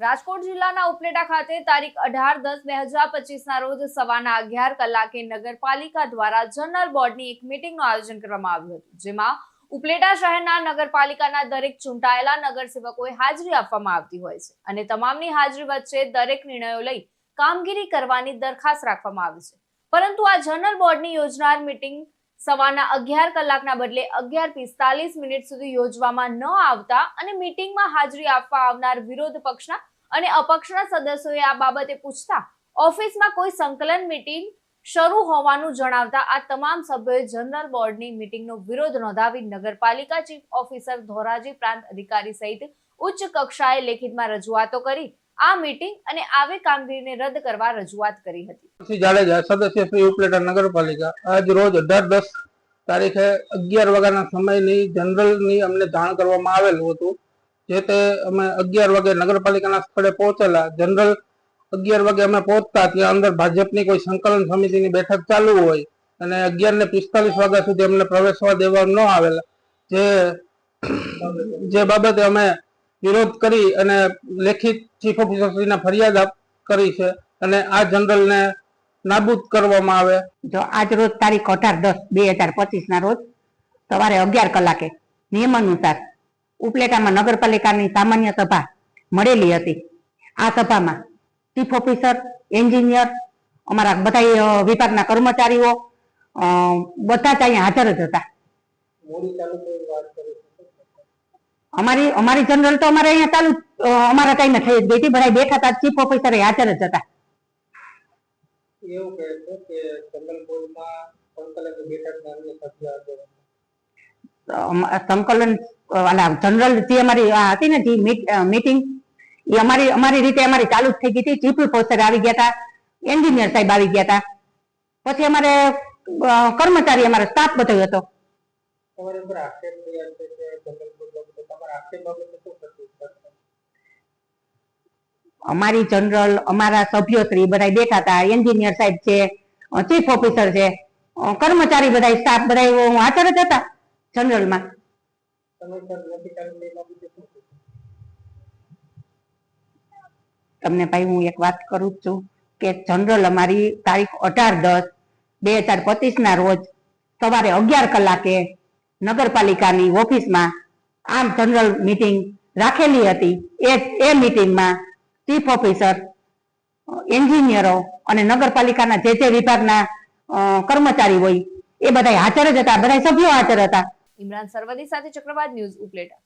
રાજકોટ જિલ્લાના ઉપલેટા ખાતે તારીખ અઢાર દસ બે હજાર પચીસના રોજ સવારના અગિયાર કલાકે નગરપાલિકા દ્વારા જનરલ બોર્ડની એક મિટિંગનું આયોજન કરવામાં આવ્યું હતું, જેમાં ઉપલેટા શહેરના નગરપાલિકાના દરેક ચૂંટાયેલા નગરસેવકોએ હાજરી આપવામાં આવતી હોય છે અને તમામની હાજરી વચ્ચે દરેક નિર્ણયો લઈ કામગીરી કરવાની દરખાસ્ત રાખવામાં આવી છે. પરંતુ આ જનરલ બોર્ડની યોજનાર મિટિંગ સવારના અગિયાર કલાકના બદલે અગિયાર પિસ્તાલીસ મિનિટ સુધી યોજવામાં ન આવતા અને મીટિંગમાં હાજરી આપવા આવનાર વિરોધ પક્ષના અને અપક્ષના સદસ્યોએ આ બાબતે પૂછતા, ઓફિસમાં કોઈ સંકલન મિટિંગ શરૂ હોવાનું જણાવતા આ તમામ સભ્યોએ જનરલ બોર્ડની મિટિંગનો વિરોધ નોંધાવી નગરપાલિકા ચીફ ઓફિસર ધોરાજી પ્રાંત અધિકારી સહિત ઉચ્ચ કક્ષાએ લેખિતમાં રજૂઆતો કરી આ મીટિંગ અને આવી કામગીરીને રદ કરવા રજૂઆત કરી હતી. શ્રી જાડેજા, સદસ્ય શ્રી ઉપલેટા નગરપાલિકા, આજ રોજ અઢાર દસ તારીખે અગિયાર વાગ્યાના સમયની જનરલની અમને જાણ કરવામાં આવેલું હતું, જે તે અમે અગિયાર વાગે નગરપાલિકાના સ્થળે પહોંચેલા. જનરલ અગિયાર વાગે અમે પહોંચતા ત્યાં અંદર ભાજપની કોઈ સંકલન સમિતિની બેઠક ચાલુ હોય અને અગિયાર ને પિસ્તાલીસ વાગ્યા સુધી અમને પ્રવેશવા દેવા ન આવેલા. જે જે બાબતે અમે વિરોધ કરી અને લેખિત ચીફ ઓફિસરશ્રીને ફરિયાદ કરી છે અને આ જનરલને નાબૂદ કરવામાં આવે. જો આજ રોજ તારીખ અઢાર દસ બે હજાર પચીસ ના રોજ સવારે અગિયાર કલાકે નિયમ અનુસાર ઉપલેટામાં નગરપાલિકાની સામાન્ય સભા મળેલી હતી. આ સભામાં ચીફ ઓફિસર એન્જિનિયર અમારા બધા વિભાગના કર્મચારીઓ અ, બધા જ અહીંયા હાજર જ હતા. અમારી અમારી જનરલ તો અમારે અહીંયા ચાલુ અમારા ટાઈમે થઈ જ ગઈ હતી બધા બેઠા હતા ચીફ ઓફિસર હાજર જ હતા. એવું કહે છે કે જનરલ બોર્ડમાં સંકલન સંકલન જનરલ જે અમારી આ હતી ને જે મીટિંગ એ અમારી અમારી રીતે અમારી ચાલુ જ થઈ ગઈ હતી. ચીફ ઓફિસર આવી ગયા હતા એન્જિનિયર સાહેબ આવી ગયા હતા. પછી અમારે કર્મચારી અમારો સ્ટાફ બધો હતો. તમારી ઉપર આક્ષેપ થયા છે કે બોર્ડ બાબતે તમારા આક્ષેપ બાબતે શું પ્રતિક્રિયા છે? અમારી જનરલ અમારા સભ્યોશ્રી બધા બેઠા હતા એન્જિનિયર સાહેબ છે ચીફ ઓફિસર છે કર્મચારી બધા સ્ટાફ બધા હાજર જ હતા જનરલમાં? તમને ભાઈ હું એક વાત કરું છું કે જનરલ અમારી તારીખ અઢાર દસ બે હજાર પચીસ ના રોજ સવારે અગિયાર કલાકે નગરપાલિકાની ઓફિસમાં આમ જનરલ મીટિંગ રાખેલી હતી. એ એ મિટિંગમાં ચીફ ઓફિસર, એન્જિનિયરો અને નગરપાલિકાના જે જે વિભાગના કર્મચારી હોય, એ બધા હાજર જ હતા. બધા સભ્યો હાજર હતા. ઇમરાન સરવદી સાથે ચક્રવાત ન્યૂઝ ઉપલેટા.